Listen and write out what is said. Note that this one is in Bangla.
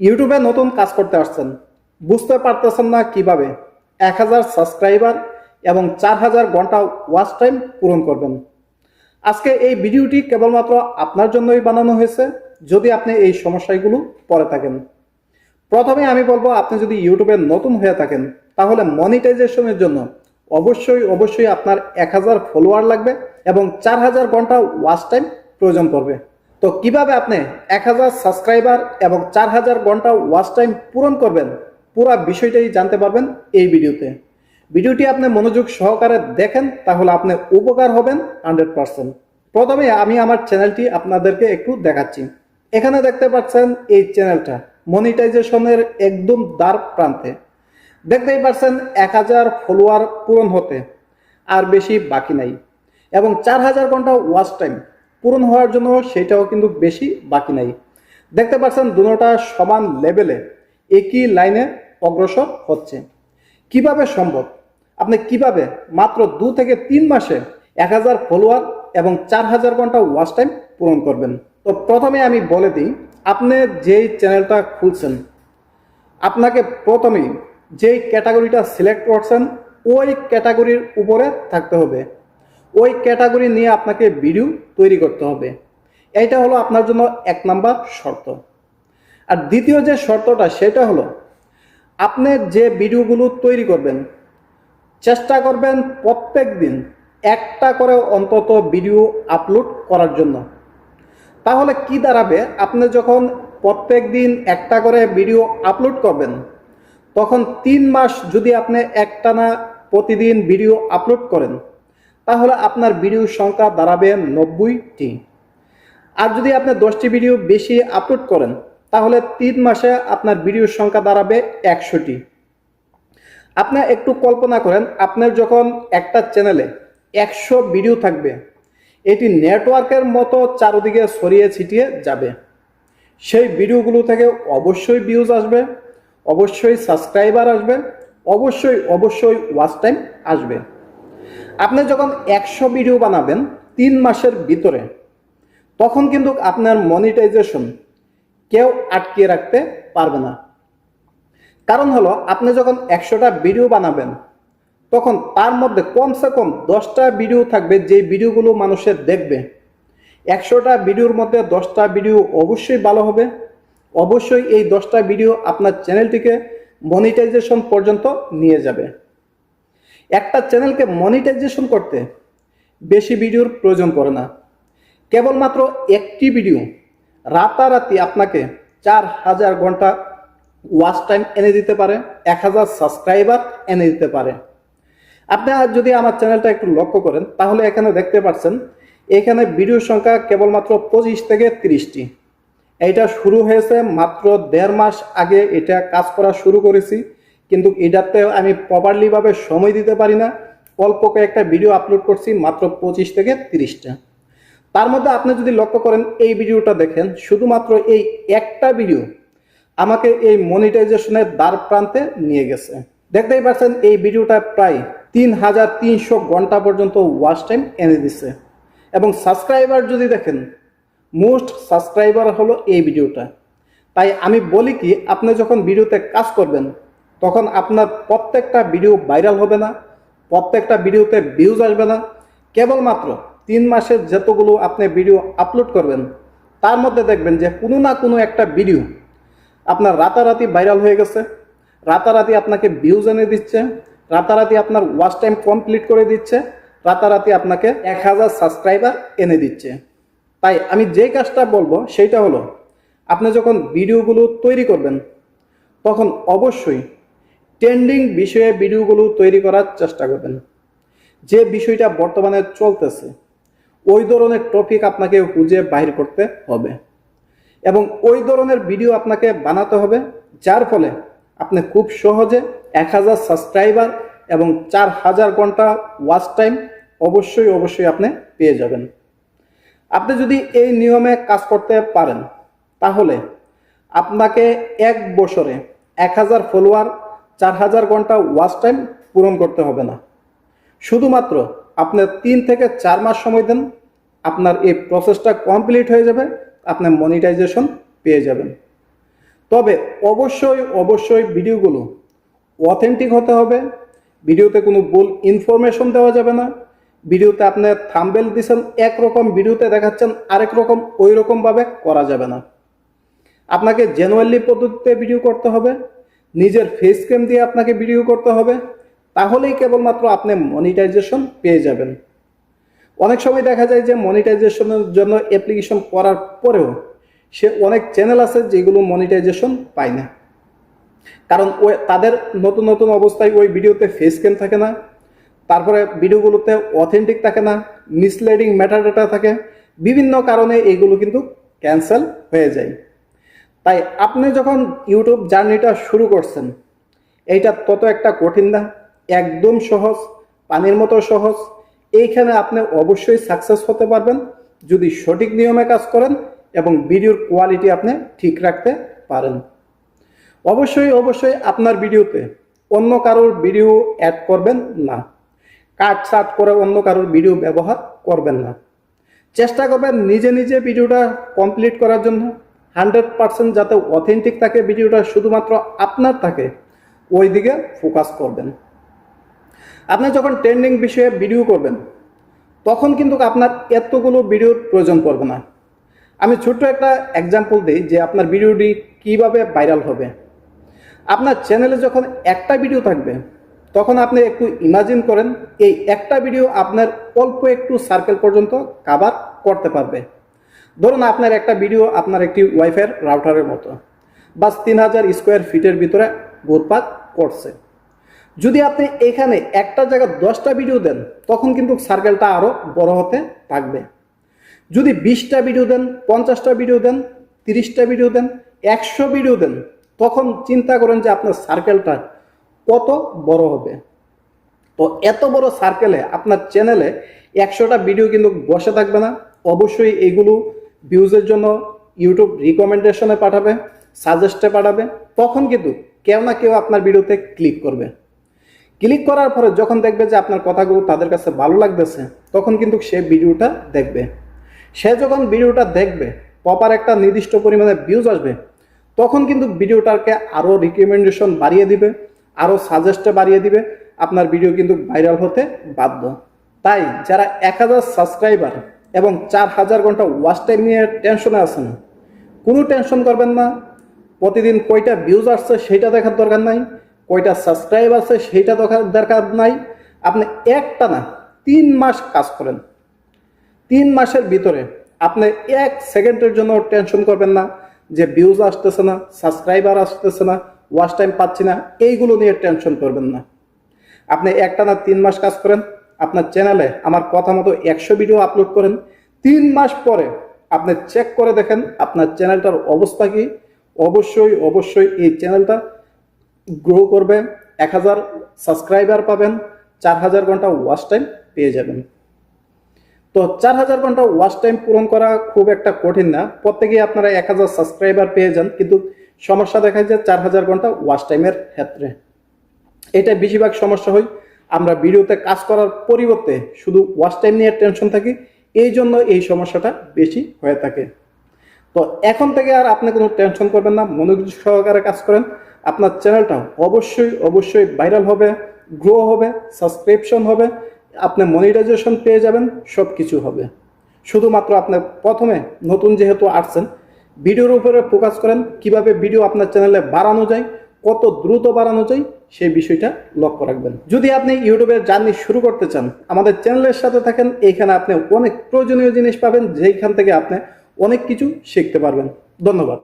ইউটিউবে নতুন কাজ করতে আসছেন। বুঝতে পারতেছেন না কীভাবে এক হাজার সাবস্ক্রাইবার এবং চার হাজার ঘণ্টা ওয়াচ টাইম পূরণ করবেন। আজকে এই ভিডিওটি কেবলমাত্র আপনার জন্যই বানানো হয়েছে, যদি আপনি এই সমস্যাগুলো পরে থাকেন। প্রথমে আমি বলব, আপনি যদি ইউটিউবে নতুন হয়ে থাকেন, তাহলে মনিটাইজেশনের জন্য অবশ্যই অবশ্যই আপনার এক হাজার ফলোয়ার লাগবে এবং চার হাজার ঘণ্টা ওয়াচ টাইম প্রয়োজন পড়বে। তো কীভাবে আপনি এক হাজার সাবস্ক্রাইবার এবং চার হাজার ঘণ্টা ওয়াচ টাইম পূরণ করবেন? পুরো বিষয়টাই জানতে পারবেন এই ভিডিওতে। ভিডিওটি আপনি মনোযোগ সহকারে দেখেন, তাহলে আপনি উপকার হবেন হান্ড্রেড পার্সেন্ট প্রথমে আমি আমার চ্যানেলটি আপনাদেরকে একটু দেখাচ্ছি। এখানে দেখতে পাচ্ছেন এই চ্যানেলটা মনিটাইজেশনের একদম দ্বার প্রান্তে। দেখতেই পাচ্ছেন এক হাজার ফলোয়ার পূরণ হতে, আর বেশি বাকি নাই। এবং চার হাজার ঘণ্টা ওয়াচ টাইম পূরণ হওয়ার জন্য সেটাও কিন্তু বেশি বাকি নাই। দেখতে পাচ্ছেন দুটোটা সমান লেভেলে একই লাইনে অগ্রসর হচ্ছে। কীভাবে সম্ভব? আপনি কীভাবে মাত্র দু থেকে তিন মাসে এক হাজার ফলোয়ার এবং চার হাজার ঘণ্টা ওয়াচ টাইম পূরণ করবেন? তো প্রথমে আমি বলে দিই, আপনি যেই চ্যানেলটা খুলছেন, আপনাকে প্রথমেই যেই ক্যাটাগরিটা সিলেক্ট করছেন, ওই ক্যাটাগরির উপরে থাকতে হবে। ওই ক্যাটাগরি নিয়ে আপনাকে ভিডিও তৈরি করতে হবে। এইটা হলো আপনার জন্য এক নাম্বার শর্ত। আর দ্বিতীয় যে শর্তটা, সেটা হলো আপনি যে ভিডিওগুলো তৈরি করবেন, চেষ্টা করবেন প্রত্যেক দিন একটা করে অন্তত ভিডিও আপলোড করার জন্য। তাহলে কি দাঁড়াবে? আপনি যখন প্রত্যেক দিন একটা করে ভিডিও আপলোড করবেন, তখন তিন মাস যদি আপনি একটানা প্রতিদিন ভিডিও আপলোড করেন তাহলে আপনার ভিডিও সংখ্যা দাঁড়াবে নব্বইটি। আর যদি আপনি দশটি ভিডিও বেশি আপলোড করেন, তাহলে তিন মাসে আপনার ভিডিওর সংখ্যা দাঁড়াবে একশোটি। আপনি একটু কল্পনা করেন, আপনার যখন একটা চ্যানেলে একশো ভিডিও থাকবে, এটি নেটওয়ার্কের মতো চারদিকে ছড়িয়ে ছিটিয়ে যাবে। সেই ভিডিওগুলো থেকে অবশ্যই ভিউজ আসবে, অবশ্যই সাবস্ক্রাইবার আসবে, অবশ্যই অবশ্যই ওয়াচ টাইম আসবে। আপনি যখন একশো ভিডিও বানাবেন তিন মাসের ভিতরে, তখন কিন্তু আপনার মনিটাইজেশন কেউ আটকে রাখতে পারবে না। কারণ হলো, আপনি যখন একশোটা ভিডিও বানাবেন, তখন তার মধ্যে কমসে কম দশটা ভিডিও থাকবে যে ভিডিওগুলো মানুষের দেখবে। একশোটা ভিডিওর মধ্যে দশটা ভিডিও অবশ্যই ভালো হবে। অবশ্যই এই দশটা ভিডিও আপনার চ্যানেলটিকে মনিটাইজেশন পর্যন্ত নিয়ে যাবে। একটা চ্যানেলকে মনিটাইজেশন করতে বেশি ভিডিওর প্রয়োজন পড়ে না। কেবলমাত্র একটি ভিডিও রাতারাতি আপনাকে চার হাজার ঘণ্টা ওয়াচ টাইম এনে দিতে পারে, এক হাজার সাবস্ক্রাইবার এনে দিতে পারে। আপনি আর যদি আমার চ্যানেলটা একটু লক্ষ্য করেন, তাহলে এখানে দেখতে পাচ্ছেন, এখানে ভিডিওর সংখ্যা কেবলমাত্র পঁচিশ থেকে তিরিশটি। এটা শুরু হয়েছে মাত্র দেড় মাস আগে এটা কাজ করা শুরু করেছি। কিন্তু এটাতে আমি প্রপারলিভাবে সময় দিতে পারি না। অল্প কয়েকটা ভিডিও আপলোড করছি, মাত্র পঁচিশ থেকে তিরিশটা। তার মধ্যে আপনি যদি লক্ষ্য করেন, এই ভিডিওটা দেখেন, শুধুমাত্র এই একটা ভিডিও আমাকে এই মনিটাইজেশনের দ্বার প্রান্তে নিয়ে গেছে। দেখতেই পাচ্ছেন, এই ভিডিওটা প্রায় তিন হাজার তিনশো ঘণ্টা পর্যন্ত ওয়াচ টাইম এনে দিচ্ছে এবং সাবস্ক্রাইবার যদি দেখেন মোস্ট সাবস্ক্রাইবার হলো এই ভিডিওটা তাই আমি বলি কি, আপনি যখন ভিডিওতে কাজ করবেন তখন আপনার প্রত্যেকটা ভিডিও ভাইরাল হবে না, প্রত্যেকটা ভিডিওতে ভিউজ আসবে না। কেবলমাত্র তিন মাসের যতগুলো আপনি ভিডিও আপলোড করবেন, তার মধ্যে দেখবেন যে কোনো না কোনো একটা ভিডিও আপনার রাতারাতি ভাইরাল হয়ে গেছে। রাতারাতি আপনাকে ভিউজ এনে দিচ্ছে, রাতারাতি আপনার ওয়াচ টাইম কমপ্লিট করে দিচ্ছে, রাতারাতি আপনাকে এক হাজার সাবস্ক্রাইবার এনে দিচ্ছে। তাই আমি যে কাজটা বলব সেইটা হলো, আপনি যখন ভিডিওগুলো তৈরি করবেন, তখন অবশ্যই ট্রেন্ডিং বিষয়ে ভিডিওগুলো তৈরি করার চেষ্টা করবেন। যে বিষয়টা বর্তমানে চলতেছে, ওই ধরনের টপিক আপনাকে খুঁজে বাহির করতে হবে এবং ওই ধরনের ভিডিও আপনাকে বানাতে হবে, যার ফলে আপনি খুব সহজে এক হাজার সাবস্ক্রাইবার এবং চার হাজার ঘণ্টা ওয়াচ টাইম অবশ্যই অবশ্যই আপনি পেয়ে যাবেন। আপনি যদি এই নিয়মে কাজ করতে পারেন, তাহলে আপনাকে এক বছরে এক হাজার ফলোয়ার চার হাজার ঘণ্টা ওয়াচ টাইম পূরণ করতে হবে না। শুধুমাত্র আপনার তিন থেকে চার মাস সময় দেন, আপনার এই প্রসেসটা কমপ্লিট হয়ে যাবে আপনার মনিটাইজেশন পেয়ে যাবেন। তবে অবশ্যই অবশ্যই ভিডিওগুলো অথেন্টিক হতে হবে ভিডিওতে কোনো ভুল ইনফরমেশন দেওয়া যাবে না। ভিডিওতে আপনি থাম্বেল দিচ্ছেন একরকম ভিডিওতে দেখাচ্ছেন, আরেক রকম, ওই রকমভাবে করা যাবে না। আপনাকে জেনুয়ালি পদ্ধতিতে ভিডিও করতে হবে নিজের ফেস ক্যাম দিয়ে আপনাকে ভিডিও করতে হবে, তাহলেই কেবলমাত্র আপনি মনিটাইজেশন পেয়ে যাবেন। অনেক সময় দেখা যায় যে মনিটাইজেশনের জন্য অ্যাপ্লিকেশন করার পরেও সে অনেক চ্যানেল আছে যেগুলো মনিটাইজেশন পায় না। কারণ ওই তাদের নতুন নতুন অবস্থায় ওই ভিডিওতে ফেস ক্যাম থাকে না, তারপরে ভিডিওগুলোতে অথেন্টিক থাকে না মিসলিডিং ম্যাটার ডাটা থাকে, বিভিন্ন কারণে এইগুলো কিন্তু ক্যান্সেল হয়ে যায়। তাই আপনি যখন ইউটিউব জার্নিটা শুরু করছেন, এইটা তত একটা কঠিন না, একদম সহজ, পানির মতো সহজ। এইখানে আপনি অবশ্যই সাকসেস হতে পারবেন যদি সঠিক নিয়মে কাজ করেন এবং ভিডিওর কোয়ালিটি আপনি ঠিক রাখতে পারেন। অবশ্যই অবশ্যই আপনার ভিডিওতে অন্য কারোর ভিডিও অ্যাড করবেন না। কাট সাট করে অন্য কারোর ভিডিও ব্যবহার করবেন না। চেষ্টা করবেন নিজে নিজে ভিডিওটা কমপ্লিট করার জন্য। হান্ড্রেড পার্সেন্ট যাতে অথেন্টিক থাকে ভিডিওটা শুধুমাত্র আপনার থাকে ওই দিকে ফোকাস করবেন। আপনি যখন ট্রেন্ডিং বিষয়ে ভিডিও করবেন, তখন কিন্তু আপনার এতগুলো ভিডিওর প্রয়োজন পড়বে না। আমি ছোট্ট একটা এক্সাম্পল দিই যে আপনার ভিডিওটি কীভাবে ভাইরাল হবে। আপনার চ্যানেলে যখন একটা ভিডিও থাকবে, তখন আপনি একটু ইমাজিন করেন, এই একটা ভিডিও আপনার অল্প একটু সার্কেল পর্যন্ত কাভার করতে পারবে। ধরুন আপনার একটা ভিডিও আপনার একটি ওয়াইফাইয়ের রাউটারের মতো। বাস তিন হাজার স্কোয়ার ফিটের ভিতরে ঘুরপাক করছে। যদি আপনি এখানে একটা জায়গায় দশটা ভিডিও দেন, তখন কিন্তু সার্কেলটা আরও বড় হতে থাকবে। যদি বিশটা ভিডিও দেন, পঞ্চাশটা ভিডিও দেন, তিরিশটা ভিডিও দেন, একশো ভিডিও দেন, তখন চিন্তা করেন যে আপনার সার্কেলটা কত বড় হবে। তো এত বড় সার্কেলে আপনার চ্যানেলে একশোটা ভিডিও কিন্তু বসে থাকবে না। অবশ্যই এইগুলো ভিউজের জন্য ইউটিউব রিকমেন্ডেশনে পাঠাবে সাজেস্টে পাঠাবে, তখন কিন্তু কেউ না কেউ আপনার ভিডিওতে ক্লিক করবে। ক্লিক করার পরে যখন দেখবে যে আপনার কথাগুলো তাদের কাছে ভালো লাগতেছে, তখন কিন্তু সে ভিডিওটা দেখবে। সে যখন ভিডিওটা দেখবে প্রপার একটা নির্দিষ্ট পরিমাণে ভিউজ আসবে, তখন কিন্তু ভিডিওটাকে আরও রিকমেন্ডেশন বাড়িয়ে দিবে, আরও সাজেস্টে বাড়িয়ে দিবে, আপনার ভিডিও কিন্তু ভাইরাল হতে বাধ্য। তাই যারা এক হাজার সাবস্ক্রাইবার এবং চার হাজার ঘণ্টা ওয়াচ টাইম নিয়ে টেনশনে আছেন। কোনো টেনশন করবেন না। প্রতিদিন কয়টা ভিউজ আসছে সেইটা দেখার দরকার নাই। কয়টা সাবস্ক্রাইব আছে সেইটা দেখার দরকার নাই। আপনি একটা না, তিন মাস কাজ করেন। তিন মাসের ভিতরে আপনি এক সেকেন্ডের জন্য টেনশন করবেন না যে ভিউজ আসতেছে না সাবস্ক্রাইবার আসতেছে না ওয়াচ টাইম পাচ্ছি না, এইগুলো নিয়ে টেনশন করবেন না। আপনি একটা না তিন মাস কাজ করেন। আপনার চ্যানেলে আমার কথা মতো একশো ভিডিও আপলোড করেন। তিন মাস পরে আপনি চেক করে দেখেন আপনার চ্যানেলটার অবস্থা কি। অবশ্যই অবশ্যই এই চ্যানেলটা গ্রো করবে। এক হাজার সাবস্ক্রাইবার পাবেন, চার হাজার ঘণ্টা ওয়াচ টাইম পেয়ে যাবেন। তো চার হাজার ঘণ্টা ওয়াচ টাইম পূরণ করা খুব একটা কঠিন না। প্রত্যেকেই আপনারা এক হাজার সাবস্ক্রাইবার পেয়ে যান, কিন্তু সমস্যা দেখা যায় চার হাজার ঘণ্টা ওয়াচ টাইমের ক্ষেত্রে। এটা বেশিরভাগ সমস্যা হয় আমরা ভিডিওতে কাজ করার পরিবর্তে শুধু ওয়াচ টাইম নিয়ে টেনশন থাকি এই জন্য এই সমস্যাটা বেশি হয়ে থাকে। তো এখন থেকে আর আপনি কোনো টেনশন করবেন না, মনোযোগ সহকারে কাজ করেন। আপনার চ্যানেলটা অবশ্যই অবশ্যই ভাইরাল হবে গ্রো হবে সাবস্ক্রিপশন হবে, আপনি মনিটাইজেশন পেয়ে যাবেন সব কিছু হবে। শুধুমাত্র আপনি প্রথমে নতুন যেহেতু আসছেন, ভিডিওর উপরে ফোকাস করেন, কীভাবে ভিডিও আপনার চ্যানেলে বাড়ানো যায় কত দ্রুত বাড়ানো যায় সেই বিষয়টা লক্ষ্য রাখবেন। যদি আপনি ইউটিউবের জার্নি শুরু করতে চান, আমাদের চ্যানেলের সাথে থাকেন এইখানে আপনি অনেক প্রয়োজনীয় জিনিস পাবেন, যেইখান থেকে আপনি অনেক কিছু শিখতে পারবেন। ধন্যবাদ।